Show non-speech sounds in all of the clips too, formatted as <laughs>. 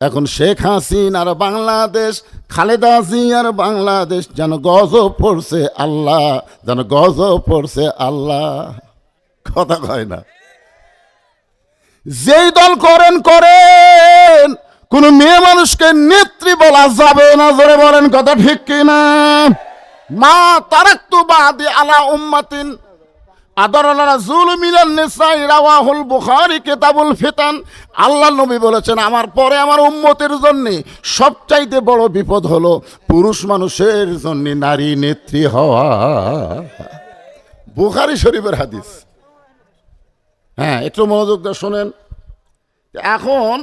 এখন শেখ হাসিনার বাংলাদেশ, খালেদা জিয়ার বাংলাদেশ যেন গজব পড়ছে আল্লাহ, যেন গজব পড়ছে আল্লাহ। কথা কয় না। যেই দল করেন করেন। কোন মেয়ে মানুষকে নেত্রী বলা যাবে না, জোরে বলেন কথা ঠিক কিনা? মা তারাক্তু বাদি আলা উম্মাতিন আল্লাহ নবী বলেছেন, আমার পরে আমার উম্মতের জন্য সবচাইতে বড় বিপদ হলো পুরুষ মানুষের জন্য নারী নেত্রী হওয়া। বুখারী শরীফের হাদিস। হ্যাঁ একটু মনোযোগ দিয়ে শোনেন। এখন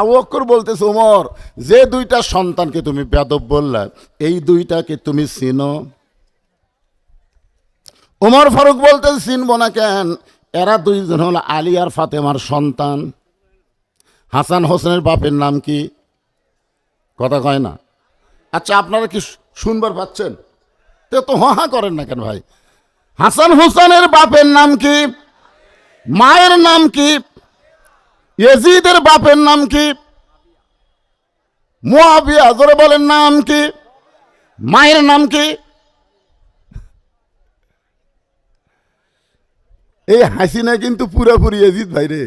আবক্কর বলতেছে, উমর, যে দুইটা সন্তানকে তুমি বেদব বললা, এই দুইটাকে তুমি চিনো? উমর ফারুক বলতে চিনব না কেন? এরা দুইজন হলো আলী আর ফাতেমার সন্তান। হাসান হোসেনের বাপের নাম কি? কথা কয় না। আচ্ছা আপনারা কি শুনবার পাচ্ছেন? তে তো হা করেন না কেন ভাই? হাসান হোসেনের বাপের নাম কি? মায়ের নাম কি? ইয়েজিদের বাপের নাম কি? মুয়াবিয়া, জোরে বলেন, নাম কি? মায়ের নাম কি? এই হাসিনা কিন্তু পুরোপুরি এজিদ ভাই রে।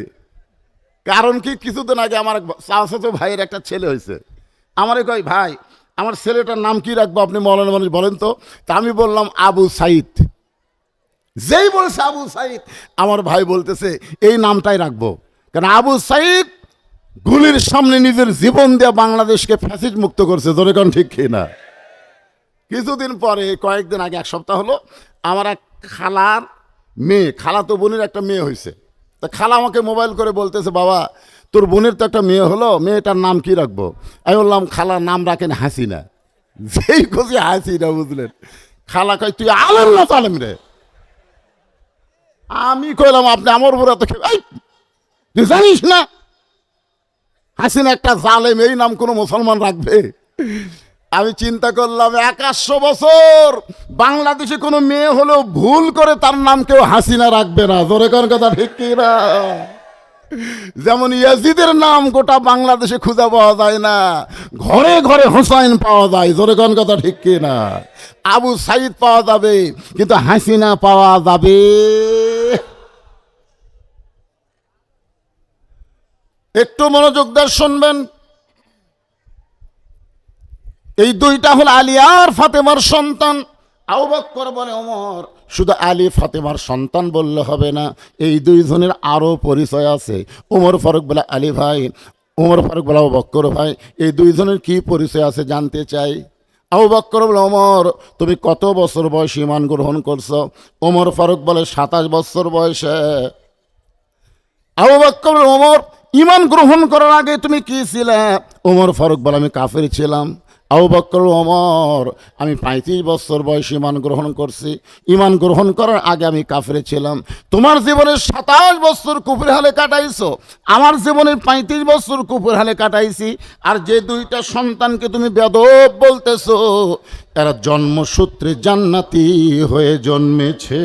কারণ কি, কিছুদিন আগে আমার চাচাতো ভাইয়ের একটা ছেলে হয়েছে। আমারে কয়, ভাই, আমার ছেলেটার নাম কি রাখব আপনি মৌলানা মানুষ বলেন তো? তা আমি বললাম, আবু সাইদ। যেই বলছে আবু সাইদ, আমার ভাই বলতেছে, এই নামটাই রাখব। কারণ আবু সাইদ গুলির সামনে নিজের জীবন দিয়ে বাংলাদেশকে ফ্যাসিড মুক্ত করছে, ধরে কোন ঠিক কি না? কিছুদিন পরে, কয়েকদিন আগে, এক সপ্তাহ হলো, আমার এক খালার মেয়ে, খালা তো বোনের একটা মেয়ে হয়েছে তা খালা আমাকে মোবাইল করে বলতেছে, বাবা, তোর বোনের তো একটা মেয়ে হলো, মেয়েটার নাম কি রাখব? আমি বললাম খালার নাম রাখেন হাসিনা। <laughs> যেই খুশি হাসিনা, বুঝলেন? খালা কয়, তুই আলেম না তালেম রে? আমি কইলাম, আপনি আমার উপর তো তুই জানিস না? হাসিনা একটা জালেম, এই নাম কোনো মুসলমান রাখবে? আমি চিন্তা করলাম, একাশো বছর বাংলাদেশে কোনো মেয়ে হলেও ভুল করে তার নাম কেউ হাসিনা রাখবে না। জোরে কোন কথা, ঠিক না? যেমন ইয়াজিদের নাম গোটা বাংলাদেশে খুঁজে পাওয়া যায় না, ঘরে ঘরে হোসাইন পাওয়া যায়। জোরে কোন কথা, ঠিক না? আবু সাইদ পাওয়া যাবে, কিন্তু হাসিনা পাওয়া যাবে। একটু মনোযোগ দিয়ে শুনবেন। এই দুইটা হল আলী আর ফাতেমার সন্তান। আউ বক্কর বলে, ওমর, শুধু আলী ফাতেমার সন্তান বললে হবে না, এই দুইজনের আরও পরিচয় আছে। ওমর ফারুক বলে, আলী ভাই, ওমর ফারুক বলে বক্কর ভাই, এই দুইজনের কি পরিচয় আছে জানতে চাই? আবু বক্কর বলে, ওমর, তুমি কত বছর বয়সে ইমান গ্রহণ করছ? ওমর ফারুক বলে, সাতাশ বছর বয়সে। আবু বক্কর ওমর, ইমান গ্রহণ করার আগে তুমি কি ছিলে? ওমর ফারুক বলে, আমি কাফের ছিলাম। আবু বক্কর ওমর, আমি পঁয়ত্রিশ বছর বয়সে ইমান গ্রহণ করছি। ইমান গ্রহণ করার আগে আমি কাফরে ছিলাম। তোমার জীবনের সাতাশ বছর কুপুর হালে কাটাইছো। আমার জীবনের পঁয়ত্রিশ বছর কুপুর হালে কাটাইছি। আর যে দুইটা সন্তানকে তুমি বেদব বলতেছো, এরা জন্মসূত্রে জান্নাতি হয়ে জন্মেছে।